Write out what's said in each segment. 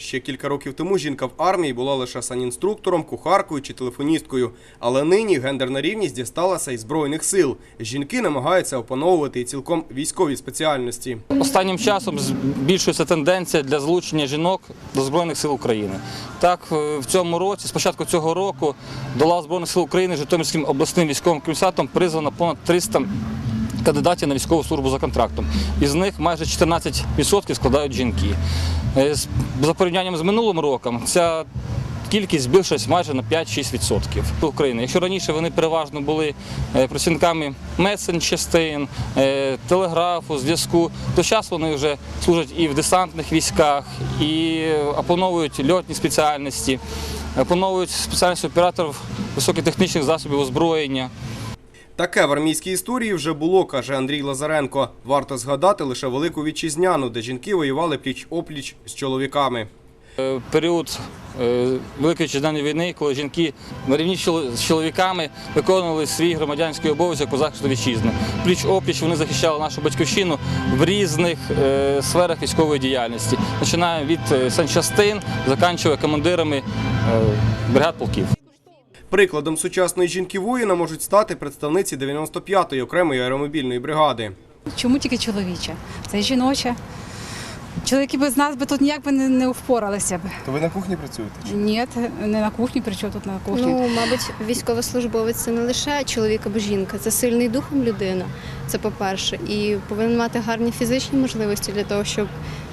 Ще кілька років тому жінка в армії була лише санінструктором, кухаркою чи телефоністкою. Але нині гендерна рівність дісталася і збройних сил. Жінки намагаються опановувати і цілком військові спеціальності. Останнім часом збільшується тенденція для залучення жінок до Збройних сил України. Так, е, в цьому році, з початку цього року, до лав Збройних сил України Житомирським обласним військовим комісатом призвано понад 300 кандидатів на військову службу за контрактом. Із них майже 14% складають жінки. Е, За порівнянням з минулим роком ця кількість збільшилась майже на 5-6% України. Якщо раніше вони переважно були е, працівниками месендж-частин, е, телеграфу, зв'язку, то зараз вони вже служать і в десантних військах, і опановують льотні спеціальності, опановують спеціальність операторів високотехнічних засобів озброєння. Таке в армійській історії вже було, каже Андрій Лазаренко. Варто згадати лише велику вітчизняну, де жінки воювали пліч-опліч з чоловіками. Е, Період е, Великої Вітчизняної війни, коли жінки на рівні з чоловіками виконували свій громадянський обов'язок по захисту вітчизни. Пліч опліч вони захищали нашу батьківщину в різних е, сферах військової діяльності, починаємо від санчастин, заканчуємо командирами бригад полків. Прикладом сучасної жінки-воїна можуть стати представниці 95-ї окремої аеромобільної бригади. Чому тільки чоловіча? Це жіноча. Чоловіки без нас би тут ніяк би не, не впоралися б. То ви на кухні працюєте? Ні, не на кухні, при чому тут на кухні. Ну, мабуть, військовослужбовець це не лише чоловік або жінка, це сильний духом людина. Це по-перше, і повинен мати гарні фізичні можливості для того, щоб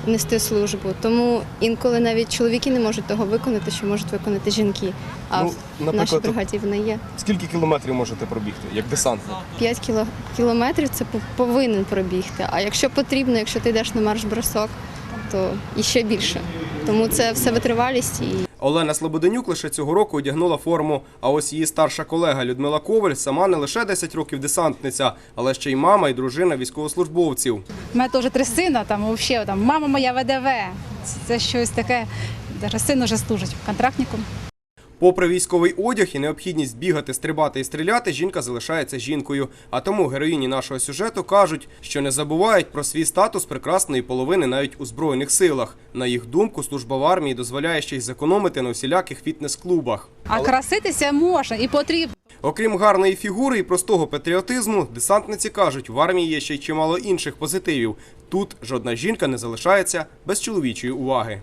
нести службу. Тому інколи навіть чоловіки не можуть того виконати, що можуть виконати жінки. А Ну, в нашій бригаді вона є. Скільки кілометрів можете пробігти, як десантник? П'ять кіло, кілометрів це повинен пробігти. А якщо потрібно, якщо ти йдеш на марш-бросок, то іще більше. Тому це все витривалість і Олена Слободенюк лише цього року одягнула форму. А ось її старша колега Людмила Коваль сама не лише 10 років десантниця, але ще й мама і дружина військовослужбовців. У мене теж три сина, там взагалі там мама моя ВДВ. Це, щось таке. Даже син вже служить контрактником. Попри військовий одяг і необхідність бігати, стрибати і стріляти, жінка залишається жінкою. А тому героїні нашого сюжету кажуть, що не забувають про свій статус прекрасної половини навіть у збройних силах. На їх думку, служба в армії дозволяє ще й зекономити на усіляких фітнес-клубах. А краситися можна і потрібно. Окрім гарної фігури і простого патріотизму, десантниці кажуть, в армії є ще й чимало інших позитивів. Тут жодна жінка не залишається без чоловічої уваги.